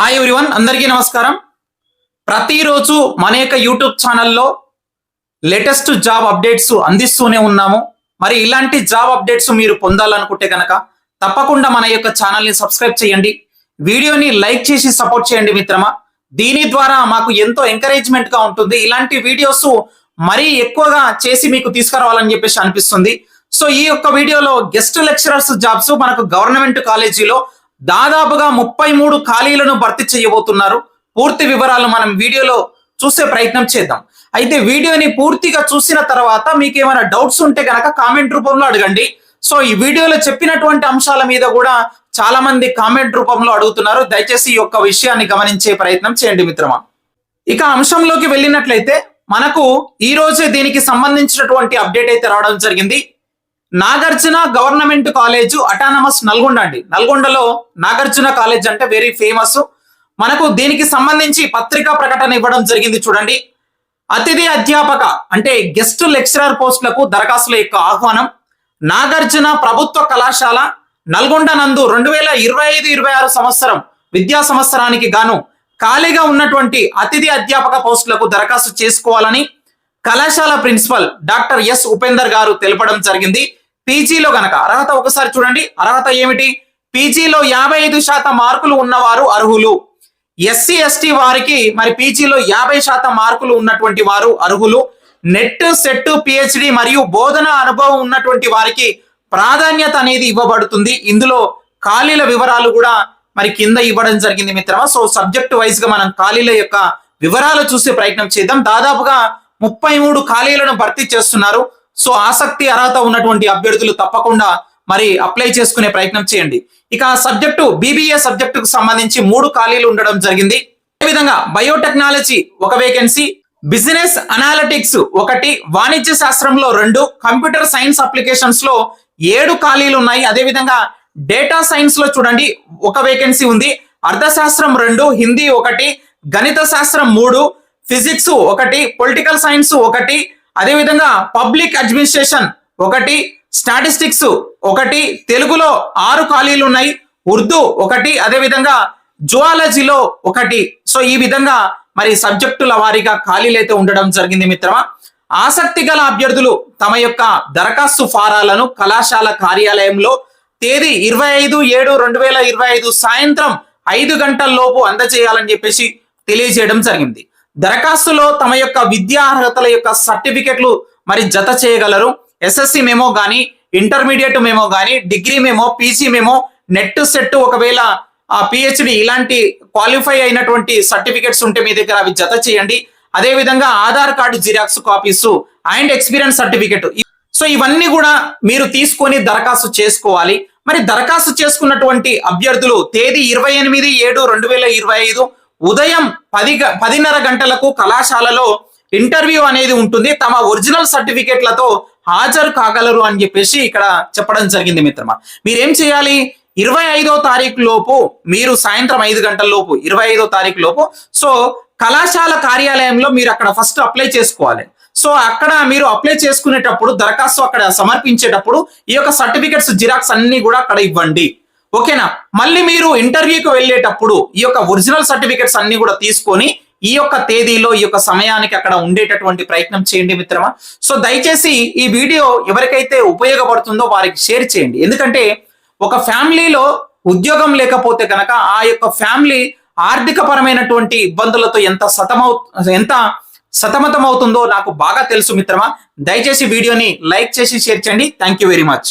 Hi everyone అందరికీ నమస్కారం. ప్రతిరోజు మన యొక్క యూట్యూబ్ ఛానల్లో లేటెస్ట్ జాబ్ అప్డేట్స్ అందిస్తూనే ఉన్నాము. మరి ఇలాంటి జాబ్ అప్డేట్స్ మీరు పొందాలనుకుంటే కనుక తప్పకుండా మన యొక్క ఛానల్ని సబ్స్క్రైబ్ చేయండి. వీడియోని లైక్ చేసి సపోర్ట్ చేయండి మిత్రమా. దీని ద్వారా మాకు ఎంతో ఎంకరేజ్మెంట్గా ఉంటుంది. ఇలాంటి వీడియోస్ మరీ ఎక్కువగా చేసి మీకు తీసుకురావాలని చెప్పేసి అనిపిస్తుంది. సో ఈ యొక్క వీడియోలో గెస్ట్ లెక్చరర్స్ జాబ్స్ మనకు గవర్నమెంట్ కాలేజీలో దాదాపుగా ముప్పై మూడు ఖాళీలను భర్తీ చేయబోతున్నారు. పూర్తి వివరాలు మనం వీడియోలో చూసే ప్రయత్నం చేద్దాం. అయితే వీడియోని పూర్తిగా చూసిన తర్వాత మీకు ఏమైనా డౌట్స్ ఉంటే కనుక కామెంట్ రూపంలో అడగండి. సో ఈ వీడియోలో చెప్పినటువంటి అంశాల మీద కూడా చాలా మంది కామెంట్ రూపంలో అడుగుతున్నారు. దయచేసి ఈ యొక్క విషయాన్ని గమనించే ప్రయత్నం చేయండి మిత్రమా. ఇక అంశంలోకి వెళ్ళినట్లయితే మనకు ఈ రోజే దీనికి సంబంధించినటువంటి అప్డేట్ అయితే రావడం జరిగింది. Nagarjuna government college autonomous Nalgonda అండి. నల్గొండలో నాగార్జున కాలేజ్ అంటే వెరీ ఫేమస్ మనకు దీనికి సంబంధించి పత్రికా ప్రకటన ఇవ్వడం జరిగింది చూడండి. అతిథి అధ్యాపక అంటే గెస్ట్ లెక్చరర్ పోస్టులకు దరఖాస్తుల యొక్క ఆహ్వానం. నాగార్జున ప్రభుత్వ కళాశాల నల్గొండ నందు రెండు వేల ఇరవై ఐదు ఇరవై ఆరు సంవత్సరం విద్యా సంవత్సరానికి గాను ఖాళీగా ఉన్నటువంటి అతిథి అధ్యాపక పోస్టులకు దరఖాస్తు చేసుకోవాలని కళాశాల ప్రిన్సిపల్ డాక్టర్ ఎస్ ఉపేందర్ గారు తెలపడం జరిగింది. పీజీలో గనక అర్హత ఒకసారి చూడండి అర్హత ఏమిటి? పీజీలో యాభై ఐదు శాతం మార్కులు ఉన్నవారు అర్హులు. ఎస్సీ ఎస్టీ వారికి మరి పీజీలో యాభై శాతం మార్కులు ఉన్నటువంటి వారు అర్హులు. నెట్ సెట్ పిహెచ్డి మరియు బోధన అనుభవం ఉన్నటువంటి వారికి ప్రాధాన్యత అనేది ఇవ్వబడుతుంది. ఇందులో ఖాళీల వివరాలు కూడా మరి కింద ఇవ్వడం జరిగింది మిత్రమా. సో సబ్జెక్ట్ వైజ్గా మనం ఖాళీల యొక్క వివరాలు చూసే ప్రయత్నం చేద్దాం. దాదాపుగా ముప్పై మూడు ఖాళీలను భర్తీ చేస్తున్నారు. సో ఆసక్తి అర్హత ఉన్నటువంటి అభ్యర్థులు తప్పకుండా మరి అప్లై చేసుకునే ప్రయత్నం చేయండి. ఇక సబ్జెక్టు బీబీఏ సబ్జెక్టుకు సంబంధించి మూడు ఖాళీలు ఉండడం జరిగింది. అదేవిధంగా బయోటెక్నాలజీ ఒక వేకెన్సీ బిజినెస్ అనాలిటిక్స్ ఒకటి వాణిజ్య శాస్త్రంలో రెండు కంప్యూటర్ సైన్స్ అప్లికేషన్స్లో ఏడు ఖాళీలు ఉన్నాయి. అదేవిధంగా డేటా సైన్స్లో చూడండి ఒక వేకెన్సీ ఉంది. అర్థశాస్త్రం రెండు హిందీ ఒకటి గణిత శాస్త్రం మూడు ఫిజిక్స్ ఒకటి పొలిటికల్ సైన్స్ ఒకటి అదేవిధంగా పబ్లిక్ అడ్మినిస్ట్రేషన్ ఒకటి స్టాటిస్టిక్స్ ఒకటి తెలుగులో ఆరు ఖాళీలు ఉన్నాయి. ఉర్దూ ఒకటి అదేవిధంగా జువాలజీలో ఒకటి. సో ఈ విధంగా మరి సబ్జెక్టుల వారీగా ఖాళీలు అయితే ఉండడం జరిగింది మిత్రమా. ఆసక్తి గల అభ్యర్థులు తమ యొక్క దరఖాస్తు ఫారాలను కళాశాల కార్యాలయంలో తేదీ ఇరవై ఐదు ఏడు రెండు వేల ఇరవై ఐదు సాయంత్రం ఐదు గంటల లోపు అందజేయాలని చెప్పేసి తెలియజేయడం జరిగింది. దరఖాస్తులో తమ యొక్క విద్యా అర్హతల యొక్క సర్టిఫికెట్లు మరి జత చేయగలరు. ఎస్ఎస్సి మేమో కానీ ఇంటర్మీడియట్ మేమో కానీ degree memo PG memo NET SET ఒకవేళ ఆ పిహెచ్డి ఇలాంటి క్వాలిఫై అయినటువంటి సర్టిఫికెట్స్ ఉంటే మీ దగ్గర అవి జత చేయండి. అదే విధంగా Aadhaar card xerox copies and experience certificate so ఇవన్నీ కూడా మీరు తీసుకొని దరఖాస్తు చేసుకోవాలి. మరి దరఖాస్తు చేసుకున్నటువంటి అభ్యర్థులు తేదీ ఇరవై ఎనిమిది ఏడు రెండు వేల ఇరవై ఐదు ఉదయం పది గ- పదిన్నర గంటలకు కళాశాలలో ఇంటర్వ్యూ అనేది ఉంటుంది. తమ ఒరిజినల్ సర్టిఫికేట్లతో హాజరు కాగలరు అని చెప్పేసి ఇక్కడ చెప్పడం జరిగింది మిత్రమా. మీరేం చేయాలి? ఇరవై ఐదో తారీఖు లోపు మీరు సాయంత్రం ఐదు గంటల లోపు ఇరవై ఐదో తారీఖు లోపు. సో కళాశాల కార్యాలయంలో మీరు అక్కడ ఫస్ట్ అప్లై చేసుకోవాలి. సో అక్కడ మీరు అప్లై చేసుకునేటప్పుడు దరఖాస్తు అక్కడ సమర్పించేటప్పుడు ఈ యొక్క సర్టిఫికెట్స్ జిరాక్స్ అన్ని కూడా అక్కడ ఇవ్వండి. ఓకేనా? మళ్ళీ మీరు ఇంటర్వ్యూకి వెళ్ళేటప్పుడు ఈ యొక్క ఒరిజినల్ సర్టిఫికెట్స్ అన్ని కూడా తీసుకొని ఈ యొక్క తేదీలో ఈ యొక్క సమయానికి అక్కడ ఉండేటటువంటి ప్రయత్నం చేయండి మిత్రమా. సో దయచేసి ఈ వీడియో ఎవరికైతే ఉపయోగపడుతుందో వారికి షేర్ చేయండి. ఎందుకంటే ఒక ఫ్యామిలీలో ఉద్యోగం లేకపోతే కనుక ఆ యొక్క ఫ్యామిలీ ఆర్థిక పరమైనటువంటి ఇబ్బందులతో ఎంత సతమవు ఎంత సతమతం అవుతుందో నాకు బాగా తెలుసు మిత్రమా. దయచేసి వీడియోని లైక్ చేసి షేర్ చేయండి. Thank you very much